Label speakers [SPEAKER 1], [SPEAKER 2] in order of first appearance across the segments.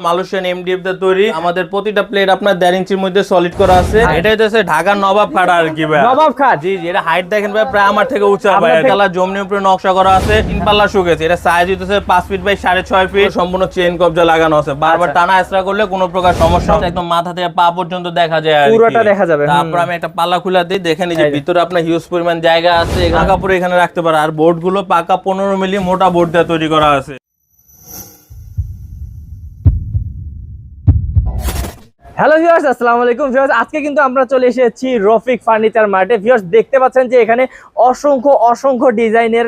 [SPEAKER 1] Malaysian MDF তে তৈরি। আমাদের প্রতিটা প্লেট আপনার দেড় ইঞ্চির মধ্যে সলিড করা আছে। এটা হচ্ছে ঢাকার নবাব খাট আর কি ভাই।
[SPEAKER 2] নবাব খাট?
[SPEAKER 1] জি এটা হাইট দেখেন ভাই প্রায় আমার থেকে উঁচা ভাই।
[SPEAKER 2] আপনার থেকে-
[SPEAKER 1] জমনি উপরে নকশা করা আছে। তিন পাল্লা শুকেছে এটা সাইজ হইতেছে পাঁচ ফিট বাই সাড়ে ছয় ফিট সম্পূর্ণ চেন কবজা লাগানো আছে। বারবার
[SPEAKER 2] আচ্ছা।
[SPEAKER 1] টানা এসরা করলে কোনো প্রকার সমস্যা একদম মাথা থেকে পা পর্যন্ত দেখা যায়
[SPEAKER 2] পুরোটা দেখা যাবে,
[SPEAKER 1] তারপর আমি একটা পাল্লা খুলে দিই। দেখেন এই যে ভিতরে আপনার হিউজ পরিমাণ জায়গা আছে। এখানে কাপড় এখানে রাখতে পারে। আর বোর্ডগুলো পাকা পনেরো মিলি মোটা বোর্ড দিয়ে তৈরি করা আছে।
[SPEAKER 2] হ্যালো ভিউয়ার্স আসসালামু আলাইকুম। ভিউয়ার্স আজকে কিন্তু আমরা চলে এসেছি রফিক ফার্নিচার মার্টে। ভিউয়ার্স দেখতে পাচ্ছেন যে এখানে অসংখ্য অসংখ্য ডিজাইনের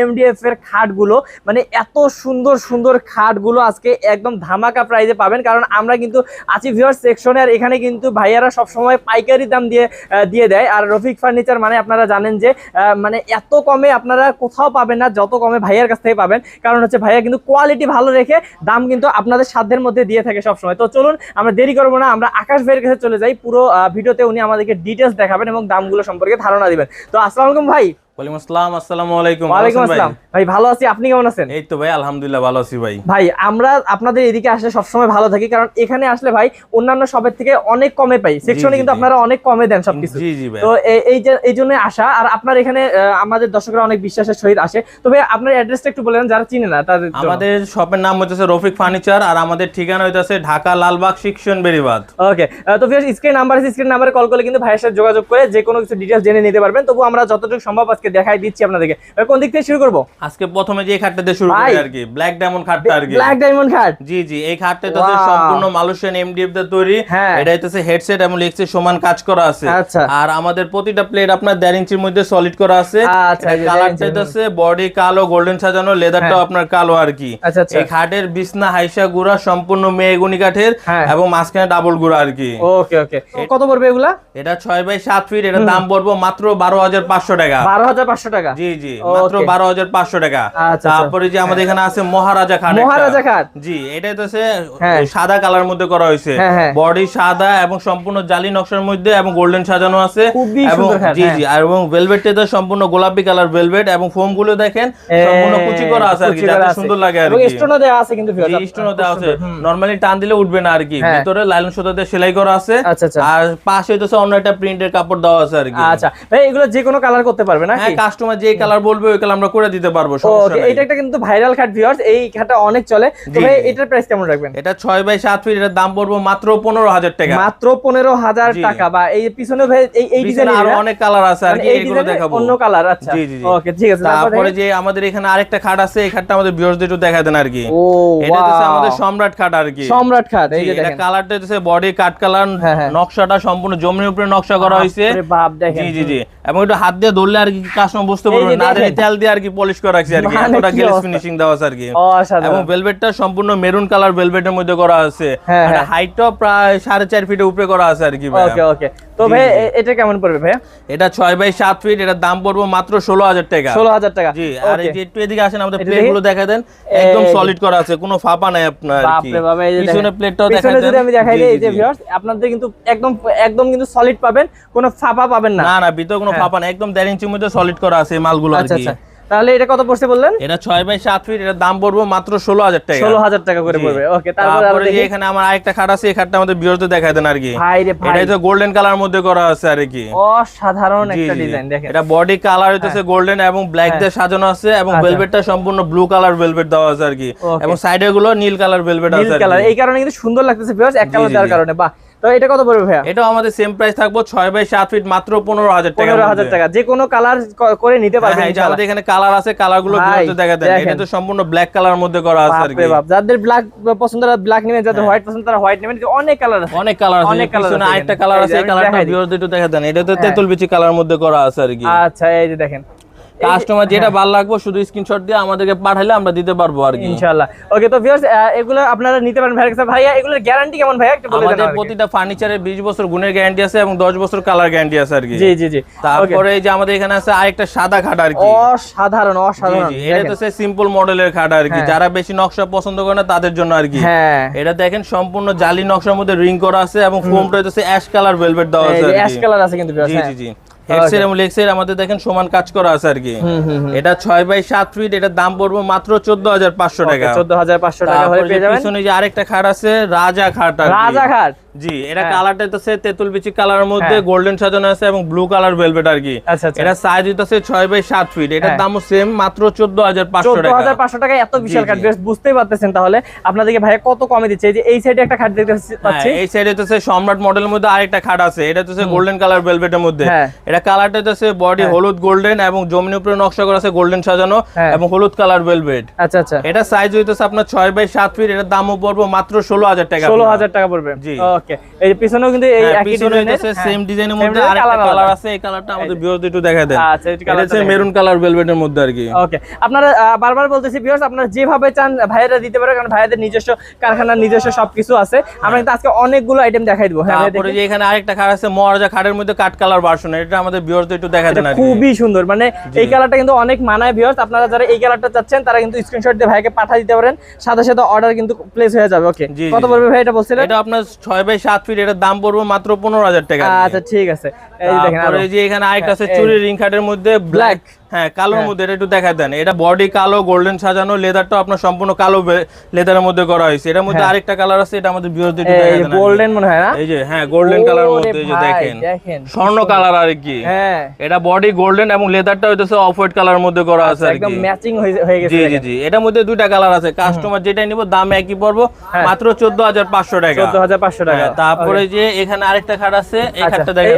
[SPEAKER 2] এমডিএফ এর খাটগুলো মানে এত সুন্দর সুন্দর খাটগুলো আজকে একদম ধামাকা প্রাইজে পাবেন। কারণ আমরা কিন্তু আছি ভিউয়ার্স সেকশনে আর এখানে কিন্তু ভাইয়ারা সব সময় পাইকারি দাম দিয়ে দিয়ে দেয়। আর রফিক ফার্নিচার মানে আপনারা জানেন যে মানে এত কমে আপনারা কোথাও পাবেন না, যত কমে ভাইয়ার কাছ থেকে পাবেন। কারণ হচ্ছে ভাইয়া কিন্তু কোয়ালিটি ভালো রেখে দাম কিন্তু আপনাদের সাধ্যের মধ্যে দিয়ে থাকে সবসময়। তো চলুন, আমরা দেরি করব না। আমরা আকাশ ভাইয়ের কাছে চলে যাই। পুরো ভিডিওতে উনি আমাদেরকে ডিটেলস দেখাবেন এবং দামগুলো সম্পর্কে ধারণা দিবেন। তো আসসালামু আলাইকুম ভাই।
[SPEAKER 1] ওয়ালাইকুম আসসালাম আসসালামু আলাইকুম।
[SPEAKER 2] ওয়ালাইকুম আসসালাম। ভাই ভালো আছি। আপনি কেমন আছেন?
[SPEAKER 1] এই তো ভাই আলহামদুলিল্লাহ ভালো আছি ভাই।
[SPEAKER 2] ভাই আমরা আপনাদের এদিকে আসলে সবসময় ভালো থাকি কারণ এখানে আসলে ভাই অন্যান্য শপের থেকে অনেক কমে পাই। সেকশনে কিন্তু আপনারা অনেক কমে দেন সবকিছু
[SPEAKER 1] জি জি ভাই।
[SPEAKER 2] তো এই যে এই জন্য আসা আর আপনার এখানে আমাদের দর্শকরা অনেক বিশ্বাসের সহিত আসে। তো ভাই আপনার অ্যাড্রেসটা একটু বলেন যারা চিনে না তাদের।
[SPEAKER 1] আমাদের শপের নাম হচ্ছে রফিক ফার্নিচার আর আমাদের ঠিকানা হইতাছে ঢাকা লালবাগ শিক্ষণ বেরিবাদ।
[SPEAKER 2] ওকে তো ফির স্ক্রিন নাম্বার আছে স্ক্রিন নাম্বারে কল করলে কিন্তু ভাইয়ের সাথে যোগাযোগ করে যে কোনো কিছু ডিটেলস জেনে নিতে পারবেন। তবু আমরা যতটুকু সম্ভব আজকে দেখাই দিচ্ছি আপনাদেরকে। ভাই, কোন দিক থেকে শুরু করব?
[SPEAKER 1] আজকে প্রথমে যে খাটটা দিয়ে শুরু করি আর কি ব্ল্যাক ডায়মন্ড খাটটা আর কি।
[SPEAKER 2] ব্ল্যাক ডায়মন্ড খাট?
[SPEAKER 1] জি জি এই খাটটা
[SPEAKER 2] Wow.
[SPEAKER 1] সম্পূর্ণ মালয়েশিয়ান এমডিএফ দিয়ে তৈরি।
[SPEAKER 2] হ্যাঁ।
[SPEAKER 1] এটা হইতেছে হেডসেট এবং লেগসের সমান কাজ করা আছে।
[SPEAKER 2] আচ্ছা।
[SPEAKER 1] আর আমাদের প্রতিটা প্লেট আপনার দেড় ইঞ্চির মধ্যে সলিড করা আছে।
[SPEAKER 2] আচ্ছা,
[SPEAKER 1] কালারটা হইতেছে বডি কালো গোল্ডেন সাজানো লেদারটাও
[SPEAKER 2] হ্যাঁ।
[SPEAKER 1] আপনার কালো আর কি।
[SPEAKER 2] আচ্ছা, আচ্ছা।
[SPEAKER 1] এই খাটের বিছনা হাইসা গুড়া সম্পূর্ণ মেয়েগুনি কাঠের
[SPEAKER 2] হ্যাঁ।
[SPEAKER 1] এবং মাঝখানে ডাবল গুড়া আর কি।
[SPEAKER 2] ওকে ওকে কত পড়বে এগুলা?
[SPEAKER 1] এটা ছয় বাই সাত ফিট এটা দাম পড়ব মাত্র বারো হাজার পাঁচশো টাকা।
[SPEAKER 2] বারো হাজার পাঁচশো টাকা।
[SPEAKER 1] জি জি মাত্র বারো হাজার পাঁচশো টাকা
[SPEAKER 2] আচ্ছা, আচ্ছা।
[SPEAKER 1] তারপরে যে আমাদের এখানে আছে মহারাজা খাট
[SPEAKER 2] মহারাজা খাট।
[SPEAKER 1] জি এটাই তো
[SPEAKER 2] হ্যাঁ।
[SPEAKER 1] সাদা কালার মধ্যে করা হয়েছে
[SPEAKER 2] হ্যাঁ, হ্যাঁ।
[SPEAKER 1] বডি সাদা এবং সম্পূর্ণ জালি নকশার মধ্যে এবং গোল্ডেন সাজানো আছে এবং জি। জি আর এবং ভেলভেটটা তো সম্পূর্ণ গোলাপি কালার ভেলভেট এবং ফোমগুলো দেখেন সম্পূর্ণ কুচি করা আছে আর কি যাতে সুন্দর লাগে আর কি
[SPEAKER 2] স্টোনও দেওয়া আছে কিন্তু
[SPEAKER 1] জি স্টোনও দেওয়া আছে নরমালি টান দিলে উঠবে না আর কি। ভিতরে লাইলন সুতা দিয়ে সেলাই করা আছে
[SPEAKER 2] আচ্ছা।
[SPEAKER 1] আর পাশে হইতেছে অন্য একটা প্রিন্টের কাপড় দেওয়া আছে আর কি
[SPEAKER 2] আচ্ছা ভাই এগুলো যে কোনো কালার করতে পারবে না
[SPEAKER 1] হ্যাঁ কাস্টমার যে কালার বলবে ওই কালার আমরা করে দিতে পারব
[SPEAKER 2] ওকে এটা একটা কিন্তু ভাইরাল খাট ভিউয়ার্স এই খাটটা অনেক চলে। তো ভাই এটার প্রাইস কেমন রাখবেন?
[SPEAKER 1] এটা ছয় বাই সাত ফিট এটার দাম পড়ব মাত্র পনেরো হাজার টাকা।
[SPEAKER 2] মাত্র পনেরো হাজার
[SPEAKER 1] জি।
[SPEAKER 2] টাকা বা এই পিছনে ভাই এই এই ডিজাইনের
[SPEAKER 1] আরও অনেক কালার আছে আর কি এগুলো দেখাবো।
[SPEAKER 2] অন্য কালার আচ্ছা।
[SPEAKER 1] জি, জি।
[SPEAKER 2] ওকে ঠিক আছে তারপরে
[SPEAKER 1] যে আমাদের এখানে আরেকটা খাট আছে এই খাটটা আমাদের একটু দেখা দেন আর কি।
[SPEAKER 2] ও
[SPEAKER 1] এটা হচ্ছে আমাদের সম্রাট খাট আর কি।
[SPEAKER 2] সম্রাট খাট এই যে
[SPEAKER 1] এটা
[SPEAKER 2] দেখেন।
[SPEAKER 1] কালারটা হচ্ছে বডি কাট কালার। নকশাটা সম্পূর্ণ জমির উপরে নকশা করা হয়েছে।
[SPEAKER 2] বাপরে বাপ দেখেন।
[SPEAKER 1] জি জি জি। এবং একটু হাত দিয়ে ধরলে আর কি কাস্টমার বুঝতে পারবে না। তেল দিয়ে আর কি পলিশ করে আর কি
[SPEAKER 2] মানে
[SPEAKER 1] এতটা
[SPEAKER 2] অবস্থা?
[SPEAKER 1] ফিনিশিং দেওয়া আছে আর কি। এবং ভেলভেটটা সম্পূর্ণ মেরুন কালার ভেলভেটের মধ্যে করা আছে।
[SPEAKER 2] হ্যাঁ,
[SPEAKER 1] আর
[SPEAKER 2] হ্যাঁ।
[SPEAKER 1] প্রায় সাড়ে চার ফিটের উপরে করা আছে আর কি।
[SPEAKER 2] ওকে ওকে তো ভাই এটা কেমন পড়বে ভাই
[SPEAKER 1] এটা বাই ফিট এটার দাম পড়ব মাত্র ষোলো হাজার টাকা।
[SPEAKER 2] ষোলো হাজার টাকা।
[SPEAKER 1] জি আর এই যে একটু এদিকে আসেন আমাদের
[SPEAKER 2] এটা
[SPEAKER 1] প্লেটগুলো
[SPEAKER 2] দেখা।
[SPEAKER 1] দেন। একদম সলিড করা আছে কোনো ফাঁপা নাই আপনার আর কি। পিছনে প্লেটটাও দেখা
[SPEAKER 2] যদি আমি দেখাই দিই এই যে ভিউয়ার্স আপনাদের কিন্তু একদম একদম কিন্তু সলিড পাবেন কোনো ফাঁপা পাবেন না।
[SPEAKER 1] না না ভিতরে কোনো
[SPEAKER 2] হ্যাঁ।
[SPEAKER 1] ফাঁপা নাই একদম দেড় ইঞ্চির মধ্যে সলিড করা আছে মালগুলো আর
[SPEAKER 2] আচ্ছা
[SPEAKER 1] কি।
[SPEAKER 2] আচ্ছা। তাহলে এটা কত পড়ছে বললেন?
[SPEAKER 1] এটা ছয় বাই সাত ফিট এটার দাম পড়ব মাত্র ষোলো হাজার টাকা।
[SPEAKER 2] ষোলো হাজার টাকা করে পড়বে। ওকে তারপরে
[SPEAKER 1] যে
[SPEAKER 2] দেখি।
[SPEAKER 1] এখানে আমার আরেকটা খাট আছে এই খাটটা আমাদের বিরতে দেখা দেন আর কি।
[SPEAKER 2] ভাই রে ভাই।
[SPEAKER 1] এটা হচ্ছে গোল্ডেন কালার মধ্যে করা আছে আর কি।
[SPEAKER 2] অসাধারণ একটা ডিজাইন দেখেন।
[SPEAKER 1] এটা বডি কালার হইতেছে গোল্ডেন এবং ব্ল্যাক দিয়ে সাজানো আছে এবং
[SPEAKER 2] আচ্ছা।
[SPEAKER 1] ভেলভেটটা সম্পূর্ণ ব্লু কালার ভেলভেট দেওয়া আছে আর কি. এবং সাইডে গুলো নীল কালার ভেলভেট আছে আর
[SPEAKER 2] কালার এই কারণে কিন্তু সুন্দর লাগতেছে ভিউয়ার্স এক কালার দেওয়ার কারণে। বাহ। তো এটা কত পড়বে ভাইয়া?
[SPEAKER 1] এটাও আমাদের সেম প্রাইস থাকব বাই ফিট মাত্র পনেরো হাজার টাকা
[SPEAKER 2] পনেরো হাজার টাকা। যে কোনো কালার করে নিতে পারবেন
[SPEAKER 1] হ্যাঁ, এই যে
[SPEAKER 2] ইনশাআল্লাহ।
[SPEAKER 1] আমাদের এখানে কালার আছে কালারগুলো দেখা দেন। এটা তো সম্পূর্ণ ব্ল্যাক কালার মধ্যে করা আছে আর কি।
[SPEAKER 2] যাদের ব্ল্যাক পছন্দ তারা ব্ল্যাক নেবেন যাদের হোয়াইট পছন্দ তারা হোয়াইট নেবেন অনেক কালার আছে।
[SPEAKER 1] অনেক কালার আছে।
[SPEAKER 2] অনেক
[SPEAKER 1] পিছনে
[SPEAKER 2] আছে
[SPEAKER 1] আরেকটা কালার আছে এই কালারটা। বিরতে একটু দেখা দেন। এটা তো
[SPEAKER 2] হ্যাঁ।
[SPEAKER 1] তেতুল বিচি কালার মধ্যে করা আছে আর কি।
[SPEAKER 2] আচ্ছা এই যে দেখেন।
[SPEAKER 1] কাস্টমার যেটা ভালো লাগবে শুধু স্ক্রিনশট দিয়ে আমাদেরকে পাঠালে আমরা দিতে পারব আর কি।
[SPEAKER 2] ইনশাআল্লাহ। ওকে তো ভিউয়ার্স এগুলো আপনারা নিতে পারেন ভাইয়ের কাছে ভাইয়া এগুলোর গ্যারান্টি কেমন ভাইয়া? একটু বলে দেন
[SPEAKER 1] আমাদের প্রতিটা ফার্নিচারের বিশ বছর গুণের গ্যারান্টি আছে এবং দশ বছর কালার গ্যারান্টি আছে আর কি।
[SPEAKER 2] জি জি জি।
[SPEAKER 1] তারপরে এই যে আমাদের এখানে আছে আরেকটা সাদা খাট আর কি।
[SPEAKER 2] অসাধারণ
[SPEAKER 1] জি,
[SPEAKER 2] অসাধারণ।
[SPEAKER 1] জি, এটা তো সিম্পল মডেলের খাট আর কি।
[SPEAKER 2] হ্যাঁ।
[SPEAKER 1] যারা বেশি নকশা পছন্দ করে না তাদের জন্য আর কি।
[SPEAKER 2] হ্যাঁ।
[SPEAKER 1] এটা দেখেন সম্পূর্ণ জালি নকশার মধ্যে রিং করা আছে এবং ফোমটা হচ্ছে অ্যাশ কালার ভেলভেট দেওয়া আছে
[SPEAKER 2] অ্যাশ কালার আছে কিন্তু viewers,
[SPEAKER 1] জি
[SPEAKER 2] হ্যাঁ।
[SPEAKER 1] জি জি। হেডসেট এবং লেগসেট আমাদের দেখেন সমান কাজ করা আছে আর কি। এটা ছয় বাই সাত ফিট এটার দাম পড়বে মাত্র চোদ্দ হাজার পাঁচশো টাকা।
[SPEAKER 2] চোদ্দ হাজার পাঁচশো টাকা হলে পেয়ে যাবেন।
[SPEAKER 1] পিছনে যে আরেকটা খাট আছে রাজা খাট আর
[SPEAKER 2] রাজা ঘাট
[SPEAKER 1] জি এটা
[SPEAKER 2] হ্যাঁ।
[SPEAKER 1] কালারটা হইতেছে তেঁতুল বিচি কালারের মধ্যে
[SPEAKER 2] হ্যাঁ।
[SPEAKER 1] গোল্ডেন সাজানো আছে এবং ব্লু কালার ভেলভেট আর কি এটা সাইজ হইতেছে বাই ফিট এটার
[SPEAKER 2] হ্যাঁ।
[SPEAKER 1] দামও সেম মাত্র টাকা
[SPEAKER 2] এত বিশাল বেশ বুঝতেই পারতেছেন তাহলে আপনাদেরকে ভাই কত কমে দিচ্ছে এই যে এই সাইডে একটা খাট দেখতে
[SPEAKER 1] হ্যাঁ,
[SPEAKER 2] পাচ্ছি
[SPEAKER 1] এই সাইডে সম্রাট মডেলের মধ্যে আরেকটা খাট আছে এটা গোল্ডেন কালার ভেলভেটের মধ্যে
[SPEAKER 2] হ্যাঁ।
[SPEAKER 1] এটা কালারটা বডি
[SPEAKER 2] হ্যাঁ।
[SPEAKER 1] হলুদ গোল্ডেন এবং জমিনের উপরে নকশা করা আছে গোল্ডেন সাজানো
[SPEAKER 2] হ্যাঁ।
[SPEAKER 1] এবং হলুদ কালার ভেলভেট
[SPEAKER 2] আচ্ছা আচ্ছা
[SPEAKER 1] এটা সাইজ হইতেছে আপনার ছয় বাই সাত ফিট এটার দামও পড়ব মাত্র ষোলো হাজার টাকা
[SPEAKER 2] ষোলো
[SPEAKER 1] আপনার।
[SPEAKER 2] হাজার টাকা পড়বে
[SPEAKER 1] জি।
[SPEAKER 2] ওকে এই যে পিছনেও কিন্তু এই
[SPEAKER 1] হ্যাঁ,
[SPEAKER 2] একই ডিজাইনের
[SPEAKER 1] সেম ডিজাইনের মধ্যে আরেকটা কালার আছে। এই কালারটা আমাদের বিরোধী একটু দেখা দেন।
[SPEAKER 2] আচ্ছা, এই
[SPEAKER 1] মেরুন কালার ভেলভেটের মধ্যে আর কি।
[SPEAKER 2] ওকে আপনারা বারবার বলতেছি ভিউয়ার্স আপনারা যেভাবে চান ভাইয়েরা দিতে পারে কারণ ভাইয়াদের নিজস্ব কারখানার নিজস্ব সবকিছু আছে। আমরা কিন্তু আজকে অনেকগুলো আইটেম দেখাই দিব। হ্যাঁ
[SPEAKER 1] তারপরে যে এখানে আরেকটা খাট আছে মহারাজা খাটের মধ্যে কাট কালার ভার্সন এটা আমাদের বিরোধী একটু দেখা দেন আর কি।
[SPEAKER 2] খুবই সুন্দর। মানে এই কালারটা কিন্তু অনেক মানায় ভিউয়ার্স আপনারা যারা এই কালারটা চাচ্ছেন তারা কিন্তু স্ক্রিনশট দিয়ে ভাইকে পাঠিয়ে দিতে পারেন। সাথে সাথে অর্ডার কিন্তু প্লেস হয়ে যাবে। ওকে কত পড়বে ভাই এটা বলছিলেন?
[SPEAKER 1] এটা আপনার ছয় বাই সাত ফিট এটার দাম পড়বে মাত্র পনেরো হাজার টাকা।
[SPEAKER 2] আচ্ছা ঠিক আছে। এই দেখেন
[SPEAKER 1] আরও। যে এখানে আরেকটা আছে চুরি রিং খাটের মধ্যে ব্ল্যাক হ্যাঁ কালোর
[SPEAKER 2] হ্যাঁ।
[SPEAKER 1] মধ্যে এটা একটু দেখা দেন। এটা বডি কালো গোল্ডেন সাজানো লেদারটা আপনার সম্পূর্ণ কালো লেদারের মধ্যে করা হয়েছে। এটার মধ্যে
[SPEAKER 2] হ্যাঁ।
[SPEAKER 1] আরেকটা কালার আছে এটা আমাদের বিরোধী একটু দেখা দেন
[SPEAKER 2] গোল্ডেন মনে হয় না?
[SPEAKER 1] এই যে হ্যাঁ গোল্ডেন কালার মধ্যে এই যে দেখেন। স্বর্ণ কালার আর কি?
[SPEAKER 2] হ্যাঁ।
[SPEAKER 1] এটা বডি গোল্ডেন এবং লেদারটা হইতেছে অফ হোয়াইট কালারের মধ্যে করা আছে আর
[SPEAKER 2] আচ্ছা, একদম ম্যাচিং হয়ে গেছে
[SPEAKER 1] জি জি জি। এটার মধ্যে দুইটা কালার আছে। কাস্টমার যেটা নিব দাম একই পড়ব।
[SPEAKER 2] হ্যাঁ।
[SPEAKER 1] মাত্র চোদ্দ হাজার পাঁচশো টাকা।
[SPEAKER 2] চোদ্দ হাজার পাঁচশো টাকা।
[SPEAKER 1] তারপরে যে এখানে আরেকটা খাট আছে এই
[SPEAKER 2] আচ্ছা,
[SPEAKER 1] খাটটা দেখেন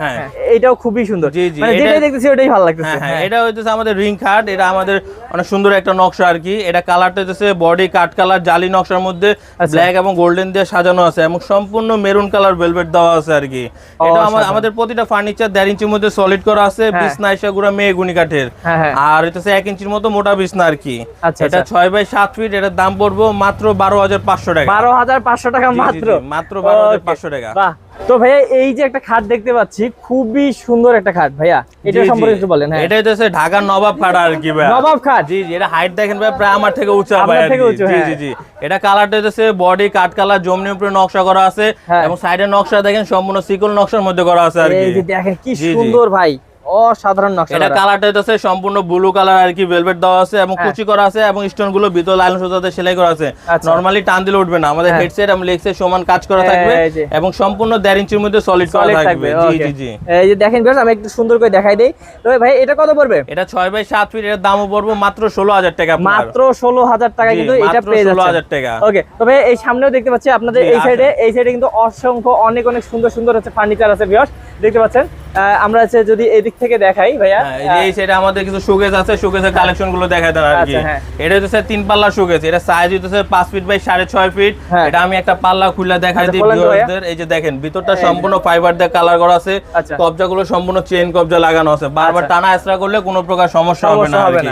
[SPEAKER 1] হ্যাঁ।
[SPEAKER 2] এটাও খুবই সুন্দর। মানে যেটাই দেখতেছি ওটাই ভালো লাগতেছে।
[SPEAKER 1] হ্যাঁ হ্যাঁ
[SPEAKER 2] হ্যাঁ।
[SPEAKER 1] এটা হচ্ছে আমাদের রিং খাট এটা আমাদের অনেক সুন্দর একটা নকশা আর কি এটা কালারটা হচ্ছে বডি কাট কালার জালি নকশার মধ্যে
[SPEAKER 2] আচ্ছা।
[SPEAKER 1] ব্ল্যাক এবং গোল্ডেন দিয়ে সাজানো আছে এবং সম্পূর্ণ মেরুন কালার ভেলভেট দেওয়া আছে আর কি এটা আমাদের প্রতিটা ফার্নিচার দেড় ইঞ্চির মধ্যে সলিড করা আছে
[SPEAKER 2] হ্যাঁ।
[SPEAKER 1] বিছনা ইসাগুড়া মেগুনি কাঠের
[SPEAKER 2] হ্যাঁ
[SPEAKER 1] আর হচ্ছে এক ইঞ্চির মতো মোটা বিছনা আর কি
[SPEAKER 2] আচ্ছা,
[SPEAKER 1] এটা
[SPEAKER 2] আচ্ছা।
[SPEAKER 1] ছয় বাই সাত ফিট এটার দাম পড়ব মাত্র বারো হাজার পাঁচশো টাকা
[SPEAKER 2] বারো হাজার পাঁচশো টাকা মাত্র
[SPEAKER 1] মাত্র 12,500
[SPEAKER 2] Okay,
[SPEAKER 1] টাকা।
[SPEAKER 2] তো ভাইয়া এই যে একটা খাট দেখতে পাচ্ছি খুবই সুন্দর একটা খাট ভাইয়া এটা। সম্পর্কে একটু বলেন হ্যাঁ
[SPEAKER 1] এটা হচ্ছে ঢাকার নবাব খাট আর কি ভাই
[SPEAKER 2] নবাব খাট
[SPEAKER 1] জি জি এটা হাইট দেখেন ভাই প্রায় আমার থেকে উঁচু ভাই
[SPEAKER 2] থেকে উঁচু,
[SPEAKER 1] জি
[SPEAKER 2] হ্যাঁ।
[SPEAKER 1] জি জি এটা কালারটা হচ্ছে বডি কাট কালার জমনির উপরে নকশা করা আছে
[SPEAKER 2] হ্যাঁ।
[SPEAKER 1] এবং সাইডের নকশা দেখেন সম্পূর্ণ সিকল নকশার মধ্যে করা আছে আর কি
[SPEAKER 2] এই যে দেখেন কি। সুন্দর ভাই অসাধারণ নকশা
[SPEAKER 1] এটা। কালারটা হচ্ছে সম্পূর্ণ ব্লু কালার আর কি ভেলভেট দেওয়া আছে এবং
[SPEAKER 2] হ্যাঁ।
[SPEAKER 1] কুচি করা আছে এবং স্টোনগুলো ভিতর লাইন সুতাতে সেলাই করা আছে।
[SPEAKER 2] আচ্ছা।
[SPEAKER 1] নরমালি টান দিলে উঠবে না। আমাদের
[SPEAKER 2] হ্যাঁ।
[SPEAKER 1] হেডসেট এবং লেগসেট সমান কাজ করা থাকবে এবং সম্পূর্ণ দেড় ইঞ্চির মধ্যে সলিড করা থাকবে। জি জি জি।
[SPEAKER 2] এই যে দেখেন ভিউয়ার্স আমি একটু সুন্দর করে দেখাই দেই। তবে ভাই এটা কত পড়বে?
[SPEAKER 1] এটা ছয় বাই সাত ফিট এর দামও পড়ব মাত্র ষোলো হাজার টাকা
[SPEAKER 2] মাত্র ষোলো হাজার টাকা কিন্তু এটা পেয়ে
[SPEAKER 1] 16,000 টাকা।
[SPEAKER 2] ওকে তবে এই সামনেও দেখতে পাচ্ছি আপনাদের এই সাইডে এই সাইডে কিন্তু অসংখ্য অনেক অনেক সুন্দর সুন্দর হচ্ছে ফার্নিচার আছে ভিউয়ার্স দেখতে পাচ্ছেন? আমরা হচ্ছে যদি এদিক থেকে দেখাই ভাইয়া
[SPEAKER 1] হ্যাঁ, এই সাইডে আমাদের কিছু শোকেস আছে শোকেসের কালেকশনগুলো দেখা দেন আর কি।
[SPEAKER 2] আচ্ছা, হ্যাঁ।
[SPEAKER 1] এটা হচ্ছে তিন পাল্লা শোকেস এটা সাইজ হচ্ছে পাঁচ ফিট বাই সাড়ে ছয় ফিট
[SPEAKER 2] হ্যাঁ।
[SPEAKER 1] এটা আমি একটা পাল্লা খুলে দেখাই
[SPEAKER 2] আচ্ছা,
[SPEAKER 1] দিই। ভিউয়ারদের এই যে দেখেন ভিতরটা সম্পূর্ণ ফাইবার দিয়ে কালার করা আছে।
[SPEAKER 2] আচ্ছা।
[SPEAKER 1] কবজাগুলো সম্পূর্ণ চেইন কবজা লাগানো আছে। বারবার। টানা এসরা করলে কোনো প্রকার সমস্যা হবে না আর কি।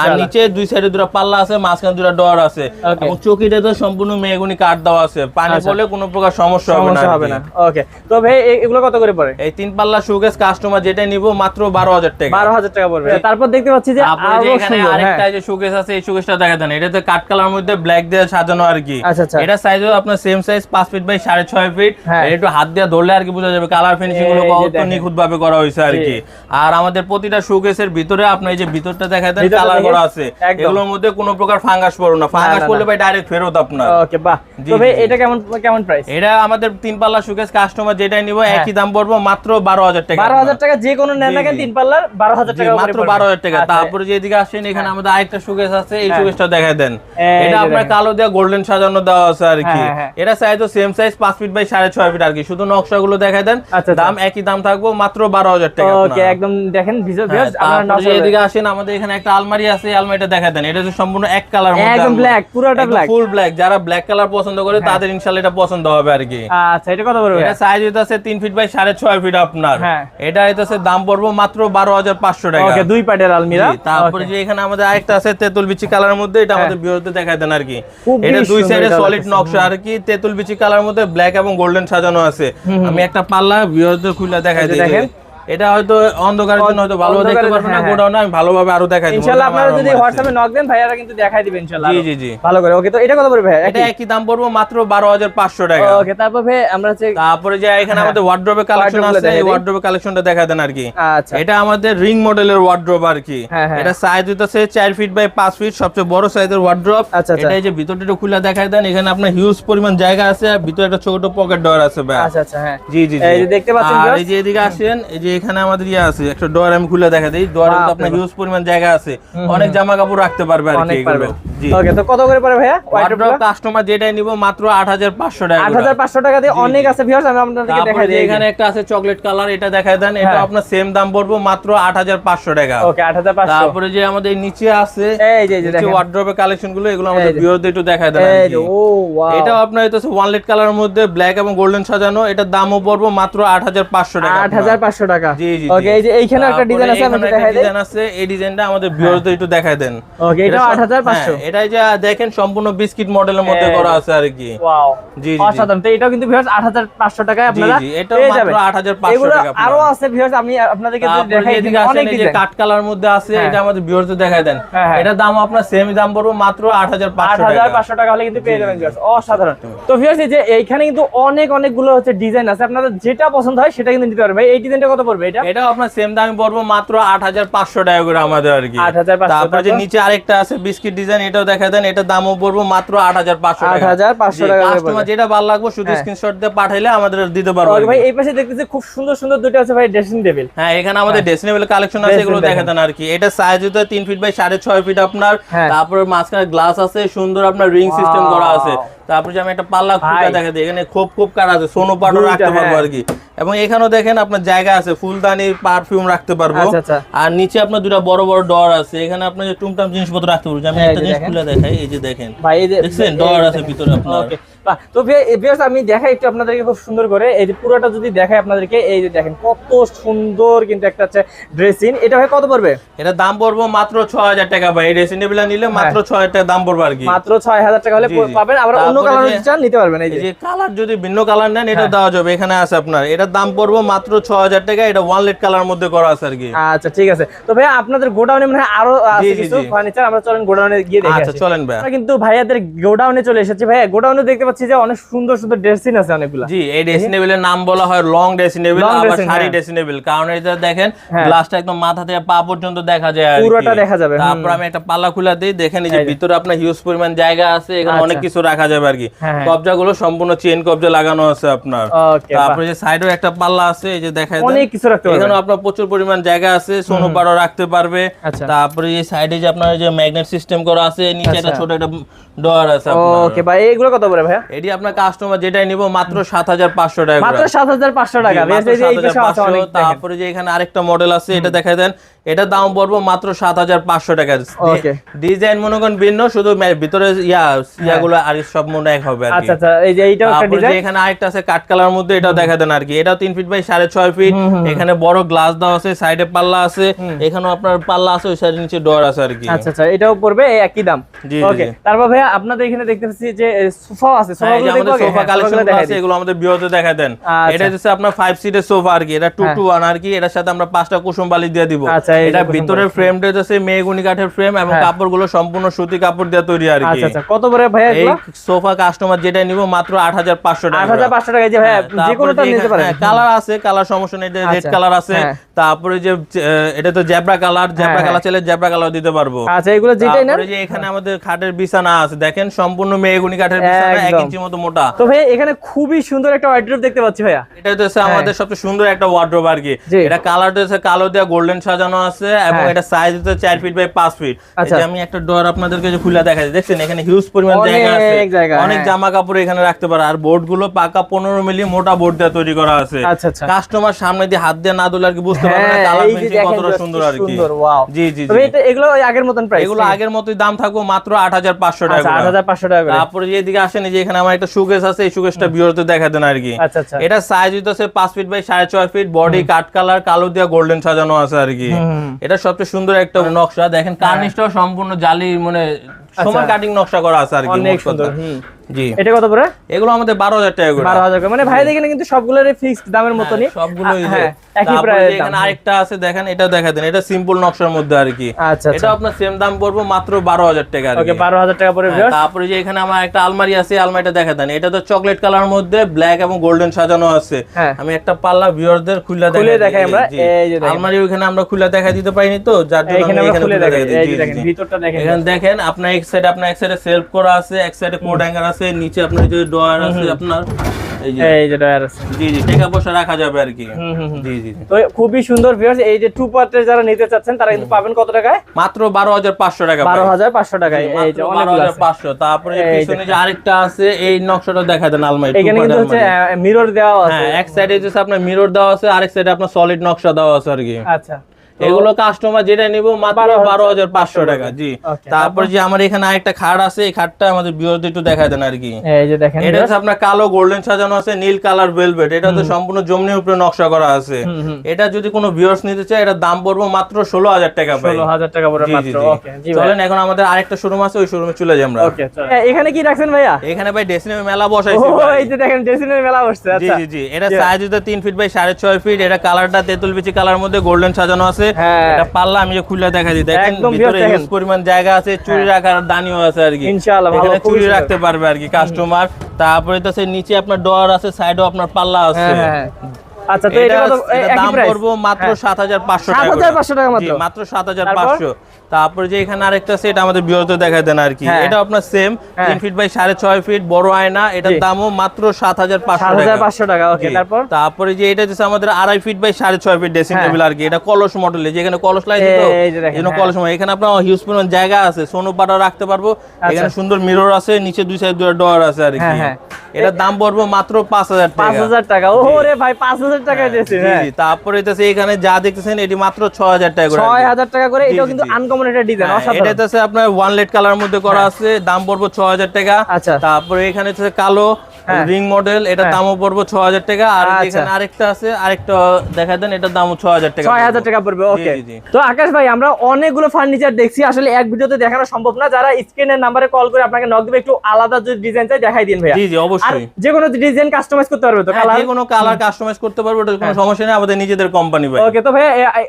[SPEAKER 1] আর নিচে দুই সাইডে দুটো পাল্লা আছে মাঝখানে দুটো ডোর আছে. এবং চকিটা তো সম্পূর্ণ মেগুনি কাঠ দেওয়া আছে। পানি। পড়লে কোনো প্রকার সমস্যা হবে না
[SPEAKER 2] হবে না। ওকে তো ভাই এগুলো কত করে পড়ে?
[SPEAKER 1] এই তিন পাল্লা শোকেস কাস্টমার যেটা নিব মাত্র বারো হাজার টাকা।
[SPEAKER 2] বারো হাজার টাকা পড়বে। তারপর দেখতে পাচ্ছি যে
[SPEAKER 1] আরও
[SPEAKER 2] সুন্দর
[SPEAKER 1] আরেকটা
[SPEAKER 2] হ্যাঁ।
[SPEAKER 1] যে শোকেস আছে এই শোকেসটা দেখা দেন এটাতে কাট কালার মধ্যে ব্ল্যাক দিয়ে সাজানো আর কি।
[SPEAKER 2] আচ্ছা, আচ্ছা।
[SPEAKER 1] এটা সাইজও আপনার সেম সাইজ পাঁচ ফিট বাই সাড়ে ছয় ফিট
[SPEAKER 2] হ্যাঁ।
[SPEAKER 1] একটু হাত দিয়ে ধরলে আর কি বোঝা যাবে। কালার ফিনিশিংগুলো
[SPEAKER 2] দেখেন।
[SPEAKER 1] নিখুঁত ভাবে করা হয়েছে আর কি। আর আমাদের প্রতিটা শোকেসের ভিতরে আপনার এই যে ভিতরটা দেখা দেন কালার করা আছে। এগুলোর মধ্যে কোনো প্রকার ফাঙ্গাস পড়ো না। ফাঙ্গাস পড়লে ভাই ডাইরেক্ট ফেরত আপনার।
[SPEAKER 2] ওকে বাহ। তো
[SPEAKER 1] জি।
[SPEAKER 2] এটা কেমন কেমন প্রাইস
[SPEAKER 1] এটা আমাদের তিন পাল্লা শোকেস কাস্টমার যেটাই নিব
[SPEAKER 2] হ্যাঁ।
[SPEAKER 1] একই দাম পড়ব মাত্র বারো হাজার টাকা
[SPEAKER 2] বারো হাজার টাকা যে কোনো নেন না কেন তিন পাল্লার বারো হাজার
[SPEAKER 1] জি,
[SPEAKER 2] টাকা
[SPEAKER 1] মাত্র
[SPEAKER 2] পড়বে।
[SPEAKER 1] বারো হাজার টাকা। তারপরে যে আসেন এখানে আমাদের আরেকটা সুকেস আছে এই
[SPEAKER 2] হ্যাঁ।
[SPEAKER 1] সুকেসটা দেখাই দেন। এটা আপনার কালো দিয়ে গোল্ডেন সাজানো দেওয়া আছে আর কি।
[SPEAKER 2] হ্যাঁ, হ্যাঁ।
[SPEAKER 1] এটা সাইজ সেম সাইজ পাঁচ ফিট বাই সাড়ে ছয় ফিট আর কি। শুধু নকশাগুলো দেখাই দেন।
[SPEAKER 2] আচ্ছা, আচ্ছা।
[SPEAKER 1] দাম একই দাম থাকব মাত্র বারো হাজার টাকা
[SPEAKER 2] ওকে
[SPEAKER 1] আপনার।
[SPEAKER 2] একদম দেখেন ভিজুয়াল
[SPEAKER 1] হ্যাঁ,
[SPEAKER 2] আপনারা
[SPEAKER 1] এদিকে আসেন আমাদের এখানে একটা আলমারি আছে এই আলমারিটা দেখা দেন। এটা হচ্ছে সম্পূর্ণ এক কালার
[SPEAKER 2] একদম black, পুরোটা black।
[SPEAKER 1] ফুল ব্ল্যাক যারা ব্ল্যাক কালার পছন্দ করে তাদের ইনশাল্লাহ এটা পছন্দ হবে আর কি।
[SPEAKER 2] আচ্ছা এটা কত পড়বে?
[SPEAKER 1] এটা সাইজ হইতাছে ফিট বাই সাড়ে ছয় ফিট আপনার।
[SPEAKER 2] হ্যাঁ।
[SPEAKER 1] এটা হইতাছে দাম পড়ব মাত্র বারো হাজার পাঁচশো টাকা।
[SPEAKER 2] ওকে দুই পাটের আলমিরা?
[SPEAKER 1] তারপরে যে এখানে আমাদের আরেকটা আছে তেঁতুল বিচি কালার মধ্যে এটা আমাদের বিয়েতে দেখায় দেন আর কি।
[SPEAKER 2] হ্যাঁ।
[SPEAKER 1] এটা দুই সাইডে সলিড। নকশা আর কি তেঁতুল বিচি কালার মধ্যে ব্ল্যাক এবং গোল্ডেন সাজানো আছে। আমি একটা পাল্লা বিরুদ্ধে খুলে দেখাই দিই।
[SPEAKER 2] দেখেন।
[SPEAKER 1] এটা হয়তো অন্ধকারের জন্য হয়তো ভালো দেখতে পারবেন না
[SPEAKER 2] হ্যাঁ, হ্যাঁ।
[SPEAKER 1] আমি ভালোভাবে আরও দেখাই দিব।
[SPEAKER 2] ইনশাআল্লাহ আপনারা যদি
[SPEAKER 1] আমার
[SPEAKER 2] হোয়াটসঅ্যাপে নক দেন ভাইয়ারা কিন্তু দেখাই দিবেন ইনশাআল্লাহ
[SPEAKER 1] জি জি জি।
[SPEAKER 2] ভালো করে। ওকে তো এটা কত পড়বে ভাইয়া?
[SPEAKER 1] এটা একই? দাম পড়ব মাত্র বারো হাজার পাঁচশো টাকা।
[SPEAKER 2] ওকে তারপর ভাই আমরা হচ্ছে
[SPEAKER 1] তারপরে যে এখানে আমাদের ওয়ার্ড্রোবের কালেকশন আছে এই
[SPEAKER 2] দিই।
[SPEAKER 1] ওয়ার্ড্রোবের কালেকশনটা দেখা দেন আর কি।
[SPEAKER 2] আচ্ছা।
[SPEAKER 1] এটা আমাদের রিং মডেলের ওয়ার্ড্রোব আর কি।
[SPEAKER 2] হ্যাঁ, হ্যাঁ।
[SPEAKER 1] এটা সাইজ হইতাছে চার ফিট বাই পাঁচ ফিট সবচেয়ে বড় সাইজের ওয়ার্ড্রোব
[SPEAKER 2] আচ্ছা, আচ্ছা।
[SPEAKER 1] এটা এই যে ভিতরটা একটু খুলে দেখাই দেন এখানে আপনার হিউজ পরিমাণ জায়গা আছে আর ভিতরে একটা ছোট পকেট ডোর আছে ভাই
[SPEAKER 2] আচ্ছা আচ্ছা হ্যাঁ।
[SPEAKER 1] জি জি জি।
[SPEAKER 2] এই যে দেখতে পাচ্ছেন
[SPEAKER 1] আর এই যে এদিকে আসেন এই যে এখানে আমাদের ইয়ে আছে একটা ডোর আমি খুলে দেখা দিই। ডোরে
[SPEAKER 2] বাপরে
[SPEAKER 1] আপনার। হিউজ পরিমাণ জায়গা আছে। অনেক জামা কাপড় রাখতে পারবে আর কি এগুলো।
[SPEAKER 2] ওকে তো কত করে ভাইয়া?
[SPEAKER 1] কাস্টমার যেটাই নিব মাত্র 8500 টাকা
[SPEAKER 2] আট
[SPEAKER 1] করে।
[SPEAKER 2] হাজার পাঁচশো টাকা দিয়ে অনেক আছে ভিউয়ার্স আমি আপনাদেরকে
[SPEAKER 1] তারপরে
[SPEAKER 2] দেখাই দিই
[SPEAKER 1] এখানে একটা আছে চকলেট কালার এটা দেখায় দেন এটা
[SPEAKER 2] হ্যাঁ।
[SPEAKER 1] আপনার সেম দাম পড়ব মাত্র 8500 টাকা।
[SPEAKER 2] ওকে আট হাজার পাঁচশো।
[SPEAKER 1] তারপরে যে আমাদের নিচে আছে
[SPEAKER 2] এই যে যে দেখেন।
[SPEAKER 1] ওয়ার্ড্রোবের কালেকশনগুলো এগুলো আমাদের ভিউয়ারদের একটু দেখায় দেন
[SPEAKER 2] এই যে ও ওয়াও
[SPEAKER 1] এটাও আপনার হইতেছে ওয়ান লেট কালারের মধ্যে ব্ল্যাক এবং গোল্ডেন সাজানো এটার দামও পড়ব মাত্র 8500 টাকা
[SPEAKER 2] আট হাজার পাঁচশো টাকা
[SPEAKER 1] জি, জি, জি।
[SPEAKER 2] ওকে এই যে এইখানে একটা ডিজাইন আছে আমি
[SPEAKER 1] এখানে
[SPEAKER 2] একটু
[SPEAKER 1] একটা
[SPEAKER 2] দেখাই দিই।
[SPEAKER 1] ডিজাইন আছে এই ডিজাইনটা আমাদের ভিউয়ারদের একটু দেখায় দেন।
[SPEAKER 2] ওকে এটা
[SPEAKER 1] এটা
[SPEAKER 2] হাজার পাঁচশো।
[SPEAKER 1] যা দেখেন সম্পূর্ণ বিস্কিট মডেলের মধ্যে করা আছে আর কি।
[SPEAKER 2] ওয়াও
[SPEAKER 1] জি, জি, জি।
[SPEAKER 2] অসাধারণ। তো এটাও কিন্তু ভিউয়ার্স আট হাজার পাঁচশো টাকায় আপনারা
[SPEAKER 1] জি, এটাও মাত্র 8500 টাকা
[SPEAKER 2] আরও আছে ভিউয়ার্স আমি আপনাদেরকে দেখাই দিই, অনেক
[SPEAKER 1] এই যে
[SPEAKER 2] ডিজাইন
[SPEAKER 1] কালার মধ্যে আছে
[SPEAKER 2] হ্যাঁ।
[SPEAKER 1] এটা আমাদের ভিউয়ারদের দেখায় দেন।
[SPEAKER 2] হ্যাঁ, হ্যাঁ।
[SPEAKER 1] দাম আপনার সেম দাম পড়বে মাত্র 8500
[SPEAKER 2] আট হাজার টাকা হলে কিন্তু পেয়ে যাবেন। অসাধারণ। তো ভিউয়ার্স এই যে এইখানে কিন্তু অনেক অনেকগুলো হচ্ছে ডিজাইন আছে। আপনাদের যেটা পছন্দ হয় সেটা কিন্তু নিতে পারবেন। ভাই এই ডিজাইনটা কত পড়বে? এটা?
[SPEAKER 1] এটাও আপনার সেম দামে পড়ব মাত্র 8500 টাকা করে আমাদের আর কি।
[SPEAKER 2] 8500
[SPEAKER 1] তারপরে যে নিচে আরেকটা আছে বিস্কিট ডিজাইন এটাও দেখা দেন এটার দামও পড়ব মাত্র 8500 টাকা।
[SPEAKER 2] 8500 টাকা
[SPEAKER 1] কাস্টমার যেটা ভালো লাগবে শুধু
[SPEAKER 2] হ্যাঁ।
[SPEAKER 1] স্ক্রিনশট দিয়ে পাঠাইলে আমাদের দিতে পারব
[SPEAKER 2] ভাই এই পাশে দেখতেছি খুব সুন্দর সুন্দর দুটো আছে ভাই ড্রেসিং টেবিল
[SPEAKER 1] হ্যাঁ এখানে আমাদের ডেসিনেবল কালেকশন আছে এগুলো দেখা দেন আর কি। এটা সাইজ হতে তিন ফিট বাই সাড়ে ছয় ফিট আপনার।
[SPEAKER 2] হ্যাঁ।
[SPEAKER 1] তারপরে মাঝখানে গ্লাস আছে সুন্দর আপনার রিং সিস্টেম করা আছে। তারপরে যে আমি একটা পাল্লা খুঁটা দেখা দিই এখানে খোপ খোপ কাটা আছে সোনো পাটও রাখতে পারব
[SPEAKER 2] হ্যাঁ।
[SPEAKER 1] আর কি। এবং এখানেও দেখেন আপনার জায়গা আছে ফুলদানি পারফিউম রাখতে পারব।
[SPEAKER 2] আচ্ছা, আচ্ছা।
[SPEAKER 1] আর নিচে আপনার দুটা বড় বড় ডর আছে। এখানে আপনার যে টুমটাম জিনিসপত্র রাখতে পারব আমি
[SPEAKER 2] হ্যাঁ,
[SPEAKER 1] একটা জিনিস খুলে দেখাই এই যে দেখেন।
[SPEAKER 2] ভাই এই যে
[SPEAKER 1] দেখছেন? ডর আছে ভিতরে আপনার।
[SPEAKER 2] তো ভিউয়ার্স আমি দেখাই একটু আপনাদেরকে খুব সুন্দর করে। এই যে পুরোটা যদি দেখাই আপনাদেরকে এই যে দেখেন কত সুন্দর কিন্তু একটা হচ্ছে ড্রেসিং এটা ভাই কত পড়বে?
[SPEAKER 1] এটা দাম পড়ব মাত্র ছয় হাজার টাকা ভাই। এই ড্রেসিং টেবিল নিলে মাত্র ছয় হাজার টাকা দাম পড়বে আর কি।
[SPEAKER 2] মাত্র ছয় হাজার টাকা হলে। পাবেন। আবার অন্য কালার
[SPEAKER 1] যে-
[SPEAKER 2] চান নিতে পারবেন এই যে।
[SPEAKER 1] কালার যদি ভিন্ন কালার নেন এটা
[SPEAKER 2] হ্যাঁ।
[SPEAKER 1] দেওয়া যাবে। এখানে আছে আপনার। এটার দাম পড়ব মাত্র ছয় হাজার টাকা। এটা ওয়ান লেট কালার মধ্যে করা আছে আর কি।
[SPEAKER 2] আচ্ছা ঠিক আছে। তো ভাই আপনাদের গোডাউনে মানে আরও আছে কিছু ফার্নিচার আমরা চলেন গোডাউনে গিয়ে দেখে
[SPEAKER 1] আচ্ছা চলেন ভাই
[SPEAKER 2] আমরা কিন্তু ভাইয়াদের গোডাউনে চলে এসেছি। ভাইয়া গোডাউনে দেখতে পাচ্ছি যে অনেক সুন্দর সুন্দর ড্রেসিং আছে অনেকগুলো
[SPEAKER 1] জি এই ড্রেসিং টেবিলের নাম বলা হয় লং ড্রেসিং টেবিল আবার শাড়ি
[SPEAKER 2] হ্যাঁ।
[SPEAKER 1] ড্রেসিং টেবিল কারণ এটা দেখেন
[SPEAKER 2] হ্যাঁ।
[SPEAKER 1] গ্লাসটা একদম মাথা থেকে পা পর্যন্ত দেখা যায় আর
[SPEAKER 2] পুরোটা দেখা যাবে,
[SPEAKER 1] তারপর আমি একটা পাল্লা খুলে দিই দেখেন এই যে ভিতরে আপনার হিউজ পরিমাণ জায়গা আছে এখানে
[SPEAKER 2] আচ্ছা।
[SPEAKER 1] অনেক কিছু রাখা যাবে আর কি
[SPEAKER 2] হ্যাঁ, হ্যাঁ।
[SPEAKER 1] কবজাগুলো সম্পূর্ণ চেন কবজা লাগানো আছে আপনার তারপরে যে সাইডেও একটা পাল্লা আছে এই যে দেখা।
[SPEAKER 2] অনেক কিছু রাখতে পারবেন
[SPEAKER 1] এখানে আপনার প্রচুর পরিমাণ জায়গা আছে সোনো পাড়ও রাখতে পারবে
[SPEAKER 2] আচ্ছা।
[SPEAKER 1] তারপরে এই সাইডে যে আপনার যে ম্যাগনেট সিস্টেম করা আছে নিচে একটা
[SPEAKER 2] আচ্ছা।
[SPEAKER 1] ছোট একটা ডোর আছে আপনার
[SPEAKER 2] ওকে ভাই এগুলো কত পড়ে ভাইয়া
[SPEAKER 1] এটি আপনার কাস্টমার যেটাই নিব মাত্র সাত হাজার পাঁচশো টাকা
[SPEAKER 2] মাত্র
[SPEAKER 1] করে।
[SPEAKER 2] সাত হাজার পাঁচশো টাকা।
[SPEAKER 1] জি,
[SPEAKER 2] বেশ,
[SPEAKER 1] মাত্র
[SPEAKER 2] এই যে এই পাশে আছে
[SPEAKER 1] 7,500
[SPEAKER 2] অনেক
[SPEAKER 1] তারপরে যে এখানে আরেকটা মডেল আছে এটা দেখা দেন। এটা দাম পড়ব মাত্র সাত হাজার পাঁচশো টাকা।
[SPEAKER 2] Okay.
[SPEAKER 1] ডিজাইন মনে করেন ভিন্ন শুধু ভিতরে ইয়া ইয়াগুলো আর সব মনে এক হবে
[SPEAKER 2] আচ্ছা আচ্ছা এই যে এইটাও একটা ডিজাইন
[SPEAKER 1] এখানে আরেকটা আছে কাঠ কালার মধ্যে এটাও দেখা দেন আর কি। এটাও তিন ফিট বাই সাড়ে ছয় ফিট এখানে বড় গ্লাস দেওয়া আছে সাইডে পাল্লা আছে। এখানেও আপনার পাল্লা আছে ওই সাইডে নিচে ডোর আছে আর কি।
[SPEAKER 2] আচ্ছা আচ্ছা এটাও পড়বে একই দাম। ওকে। তারপর ভাইয়া আপনাদের এখানে দেখতে পাচ্ছি যে সোফা আছে
[SPEAKER 1] এই যে
[SPEAKER 2] সোফাগুলো
[SPEAKER 1] আমাদের
[SPEAKER 2] দেখব
[SPEAKER 1] সোফা কালেকশন আছে এগুলো আমাদের বিয়েতে দেখা দেন। এটা হচ্ছে আপনার ফাইভ সিটের সোফা আর কি এটা টু। টু ওয়ান আর কি এটার সাথে আমরা পাঁচটা কুসুম বালি দিয়ে দিব।
[SPEAKER 2] এই যে
[SPEAKER 1] এটা ভিতরের ফ্রেমটা হচ্ছে মেগুনি কাঠের ফ্রেম এবং। কাপড়গুলো সম্পূর্ণ সুতি কাপড় দিয়ে তৈরি আর কি।
[SPEAKER 2] আচ্ছা কত পড়ে ভাইয়া
[SPEAKER 1] এই সোফা কাস্টমার যেটা নিব মাত্র আট হাজার পাঁচশো টাকা
[SPEAKER 2] আট হাজার পাঁচশো টাকা যে ভাইয়া যে কোনোটা নিতে পারেন।
[SPEAKER 1] কালার আছে কালার সমস্যা নেই রেড কালার আছে। তারপরে যে এটা তো জেব্রা কালার জেব্রা কালার চাইলে জেব্রা কালার দিতে পারব।
[SPEAKER 2] আচ্ছা এগুলো যেটাই না
[SPEAKER 1] যে এখানে আমাদের খাটের বিছানা আছে দেখেন সম্পূর্ণ মেগুনি কাঠের বিছানা মতো মোটা।
[SPEAKER 2] তো ভাইয়া এখানে খুবই সুন্দর একটা ওয়ার্ড্রপ দেখতে পাচ্ছি ভাইয়া।
[SPEAKER 1] এটা হচ্ছে আমাদের সবচেয়ে সুন্দর একটা ওয়ার্ড্রোব আর কি। এটা কালার হচ্ছে কালো দিয়ে গোল্ডেন সাজানো আছে এবং
[SPEAKER 2] হ্যাঁ।
[SPEAKER 1] এটা সাইজ হচ্ছে চার ফিট বাই পাঁচ ফিট
[SPEAKER 2] আচ্ছা।
[SPEAKER 1] আমি একটা ডোর আপনাদেরকে যে খুলে দেখাচ্ছি। দেখছেন এখানে হিউজ পরিমাণ জায়গা আছে। অনেক
[SPEAKER 2] হ্যাঁ।
[SPEAKER 1] জামা কাপড় এখানে রাখতে পারে। আর বোর্ডগুলো পাকা পনেরো মিলি মোটা বোর্ড দিয়ে তৈরি করা আছে।
[SPEAKER 2] আচ্ছা আচ্ছা।
[SPEAKER 1] কাস্টমার সামনে দিয়ে হাত দিয়ে না দিলে আর কি বুঝতে পারবে না
[SPEAKER 2] হ্যাঁ,
[SPEAKER 1] কালার কতটা সুন্দর আর কি। জি জি জি।
[SPEAKER 2] এগুলো আগের মতন প্রাইস
[SPEAKER 1] এগুলো আগের মতোই দাম থাকব মাত্র আট হাজার পাঁচশো টাকা
[SPEAKER 2] আচ্ছা আট
[SPEAKER 1] করে।
[SPEAKER 2] হাজার পাঁচশো টাকা
[SPEAKER 1] তারপরে যে এদিকে আসেন এই যে এখানে আমার একটা সুকেস আছে এই সুকেসটা বিয়রতে দেখা দেন আর কি
[SPEAKER 2] আচ্ছা আচ্ছা।
[SPEAKER 1] এটা সাইজ হইতেছে পাঁচ ফিট বাই সাড়ে ছয় ফিট বডি কাট কালার কালো দিয়া গোল্ডেন সাজানো আছে আর কি। এটা সবচেয়ে সুন্দর একটা নকশা। দেখেন কার্নিশটাও সম্পূর্ণ জালি মানে
[SPEAKER 2] আচ্ছা।
[SPEAKER 1] কাটিং নকশা করা আছে আর কি
[SPEAKER 2] অনেক
[SPEAKER 1] মোট কথা।
[SPEAKER 2] সুন্দর হুম
[SPEAKER 1] জি।
[SPEAKER 2] এটা কত পড়ে
[SPEAKER 1] এগুলো আমাদের বারো হাজার টাকা করে।
[SPEAKER 2] বারো হাজার মানে ভাই দেখেন কিন্তু সবগুলোর ফিক্সড দামের মতনই।
[SPEAKER 1] হ্যাঁ,
[SPEAKER 2] হ্যাঁ একই প্রায়
[SPEAKER 1] এখানে আরেকটা আছে দেখেন এটা দেখা দেন এটা সিম্পল নকশার মধ্যে আর কি।
[SPEAKER 2] আচ্ছা
[SPEAKER 1] এটা আপনার সেম দাম পড়ব মাত্র বারো হাজার টাকা আর
[SPEAKER 2] ওকে
[SPEAKER 1] কি।
[SPEAKER 2] বারো হাজার টাকা পরে
[SPEAKER 1] তারপরে যে এখানে আমার একটা আলমারি আছে আলমারিটা দেখা দেন। এটা তো চকলেট কালার মধ্যে ব্ল্যাক এবং গোল্ডেন সাজানো আছে।
[SPEAKER 2] হ্যাঁ।
[SPEAKER 1] আমি একটা পাল্লা ভিউয়ারদের খুলে
[SPEAKER 2] খুলে
[SPEAKER 1] দেখাই
[SPEAKER 2] আমরা, এই যে
[SPEAKER 1] আলমারি ওখানে আমরা খুলে দেখা দিতে পারিনি তো যার জন্য
[SPEAKER 2] এখানে
[SPEAKER 1] আমি
[SPEAKER 2] আমরা
[SPEAKER 1] এখানে
[SPEAKER 2] খুলে
[SPEAKER 1] খুলে
[SPEAKER 2] দেখাই
[SPEAKER 1] দেখাই
[SPEAKER 2] এই দেখেন ভিতরটা দেখেন।
[SPEAKER 1] এখানে দেখেন আপনার এক সাইড আপনার এক সাইডে সেলফ করা আছে এক সাইডে কোড হ্যাঙ্গার আছে নিচে আপনার যে ডয়ার আছে আপনার এই যে
[SPEAKER 2] ডয়ার আছে।
[SPEAKER 1] জি জি টাকা পয়সা রাখা যাবে আর কি।
[SPEAKER 2] হুম, হুম, হুম।
[SPEAKER 1] জি জি জি।
[SPEAKER 2] তো খুবই সুন্দর ভিউয়ার্স এই যে টু পার্টের যারা নিতে চাচ্ছেন তারা কিন্তু পাবেন কত টাকায়?
[SPEAKER 1] মাত্র বারো হাজার পাঁচশো টাকা
[SPEAKER 2] বারো
[SPEAKER 1] ভাই।
[SPEAKER 2] হাজার পাঁচশো টাকায় এই যে আছে।
[SPEAKER 1] 12,500 তারপরে পিছনে যে আরেকটা আছে এই নকশাটা দেখা দেন আলমারি
[SPEAKER 2] এখানে
[SPEAKER 1] two
[SPEAKER 2] কিন্তু হচ্ছে মিরর দেওয়া আছে।
[SPEAKER 1] হ্যাঁ এক সাইডে আপনার মিরর দেওয়া আছে আরেক সাইডে আপনার সলিড নকশা দেওয়া আছে আর কি।
[SPEAKER 2] আচ্ছা।
[SPEAKER 1] এগুলো কাস্টমার যেটা নিব মাত্র বারো হাজার পাঁচশো টাকা। জি। তারপর? যে আমার এখানে আরেকটা খাট আছে এই খাটটা আমাদের বিরোধী একটু দেখা দেন আর কি। এটা হচ্ছে আপনার কালো গোল্ডেন সাজানো আছে নীল কালার ভেলভেট এটা তো সম্পূর্ণ জমনির উপরে নকশা করা আছে। এটা যদি কোনো ভিউয়ার্স নিতে চায় এটার দাম পড়ব মাত্র ষোলো হাজার টাকা
[SPEAKER 2] ষোলো হাজার টাকা পরে
[SPEAKER 1] জি, জি, চলেন এখন আমাদের আরেকটা শোরুম আছে ওই শোরুমে চলে যাই আমরা।
[SPEAKER 2] এখানে কি রাখছেন ভাইয়া?
[SPEAKER 1] এখানে ভাই ডেসিনে মেলা বসাইছি।
[SPEAKER 2] এই যে দেখেন ড্রেসিনের মেলা বসছে
[SPEAKER 1] জি
[SPEAKER 2] আচ্ছা।
[SPEAKER 1] জি জি। এটা সাইজ হচ্ছে তিন ফিট বাই সাড়ে ছয় ফিট এটা কালারটা তেঁতুল বিচি কালার মধ্যে গোল্ডেন সাজানো আছে।
[SPEAKER 2] হ্যাঁ।
[SPEAKER 1] এটা পাল্লা আমি যে খুলে দেখা দিই দেখেন ভিতরে হিউজ পরিমাণ জায়গা আছে চুরি রাখার দানিও আছে আর কি।
[SPEAKER 2] ইনশাআল্লাহ, ভালো,
[SPEAKER 1] এখানে চুরি রাখতে পারবে আর কি কাস্টমার তারপরে তো সে নিচে আপনার ডোর আছে সাইডেও আপনার পাল্লা আছে।
[SPEAKER 2] হ্যাঁ হ্যাঁ। আচ্ছা তো এটা
[SPEAKER 1] দাম
[SPEAKER 2] করব
[SPEAKER 1] পড়ব মাত্র
[SPEAKER 2] হ্যাঁ।
[SPEAKER 1] সাত হাজার পাঁচশো টাকা
[SPEAKER 2] 7,500 টাকা মাত্র?
[SPEAKER 1] মাত্র সাত হাজার
[SPEAKER 2] তারপর?
[SPEAKER 1] যে এখানে আরেকটা সেট আমাদের বিরত দেখা দেন আর কি
[SPEAKER 2] হ্যাঁ।
[SPEAKER 1] এটা আপনার সেম
[SPEAKER 2] হ্যাঁ।
[SPEAKER 1] তিন ফিট বাই সাড়ে ছয় ফিট বড় আয়না এটার দামও মাত্র সাত হাজার পাঁচশো
[SPEAKER 2] সাত
[SPEAKER 1] টাকা
[SPEAKER 2] হাজার পাঁচশো টাকা ওকে তারপর
[SPEAKER 1] তারপরে যে এটা হচ্ছে আমাদের আড়াই ফিট বাই সাড়ে ছয় ফিট ড্রেসিং। টেবিল আর কি এটা কলস মডেলে যেখানে কলস লাগছে তো
[SPEAKER 2] এই যে দেখেন,
[SPEAKER 1] এই জন্য
[SPEAKER 2] হ্যাঁ।
[SPEAKER 1] কলস। এখানে আপনার হিউজ পরিমাণ জায়গা আছে সোনো পাটা রাখতে পারব এখানে সুন্দর মিরর আছে নিচে দুই সাইড দুটো ডোর আছে আর কি
[SPEAKER 2] হ্যাঁ।
[SPEAKER 1] এটার দাম পড়ব মাত্র পাঁচ হাজার
[SPEAKER 2] পাঁচ
[SPEAKER 1] টাকা
[SPEAKER 2] হাজার টাকা ও রে ভাই পাঁচ হাজার টাকায় দিয়েছি
[SPEAKER 1] জি। তারপরে এখানে যা দেখতেছেন এটি মাত্র ছয় হাজার টাকা করে
[SPEAKER 2] ছয় হাজার টাকা করে এটাও কিন্তু
[SPEAKER 1] জি।
[SPEAKER 2] আনকমন একটা ডিজাইন
[SPEAKER 1] হ্যাঁ, এটা হচ্ছে আপনার ওয়ান লেট কালার মধ্যে করা আছে দাম পড়ব ছ হাজার টাকা
[SPEAKER 2] আচ্ছা।
[SPEAKER 1] তারপরে এখানে হচ্ছে কালো
[SPEAKER 2] হ্যাঁ।
[SPEAKER 1] রিং মডেল এটা
[SPEAKER 2] হ্যাঁ।
[SPEAKER 1] দামও পড়ব ছ হাজার টাকা আর
[SPEAKER 2] আচ্ছা।
[SPEAKER 1] এখানে আরেকটা আছে আরেকটা দেখা দেন এটার দামও ছ হাজার টাকা
[SPEAKER 2] ছয় হাজার
[SPEAKER 1] পড়ব।
[SPEAKER 2] টাকা পড়বে ওকে। তো আকাশ ভাই আমরা অনেকগুলো ফার্নিচার দেখছি আসলে এক ভিডিওতে দেখানো সম্ভব না। যারা স্ক্রিনের নাম্বারে কল করে আপনাকে নক দেবে একটু আলাদা যদি ডিজাইন চাই দেখাই দিন ভাইয়া।
[SPEAKER 1] জি জি অবশ্যই।
[SPEAKER 2] যে কোনো ডিজাইন কাস্টমাইজ করতে পারবে তো
[SPEAKER 1] হ্যাঁ,
[SPEAKER 2] কালার
[SPEAKER 1] যে কোনো কালার কাস্টমাইজ করতে পারব ওটা কোনো সমস্যা নেই আমাদের নিজেদের কোম্পানি ভাই।
[SPEAKER 2] ওকে তো ভাই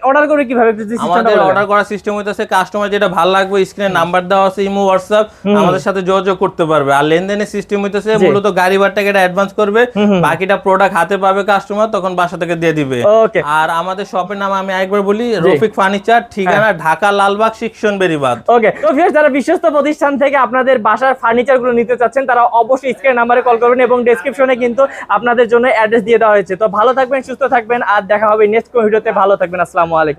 [SPEAKER 2] অর্ডার করে কীভাবে
[SPEAKER 1] আমাদের অর্ডার করার সিস্টেম হইতেছে কাস্টমার যেটা ভালো লাগবে স্ক্রিনে নাম্বার দেওয়া আছে ইমো হোয়াটসঅ্যাপ আমাদের সাথে যোগাযোগ করতে পারবে। আর লেনদেনের সিস্টেম হইতেছে। মূলত গাড়ি ভাড়া টাকাটা অ্যাডভান্স করবে বাকিটা প্রোডাক্ট হাতে পাবে কাস্টমার তখন বাসা থেকে দিয়ে দিবে। আর আমাদের শপের নাম আমি আরেকবার বলি রফিক ফার্নিচার ঠিকানা ঢাকা লালবাগ শিক্ষণ বেরিবাদ।
[SPEAKER 2] ওকে তো ভিউয়ার্স যারা বিশ্বস্ত প্রতিষ্ঠান থেকে আপনাদের বাসার ফার্নিচারগুলো নিতে চাচ্ছেন তারা অবশ্যই স্ক্রিন নাম্বারে কল করবেন এবং ডেসক্রিপশনে কিন্তু আপনাদের জন্য অ্যাড্রেস দিয়ে দেওয়া হয়েছে। তো ভালো থাকবেন সুস্থ থাকবেন আর দেখা হবে নেক্সট ভিডিওতে ভালো থাকবেন আসসালামু আলাইকুম।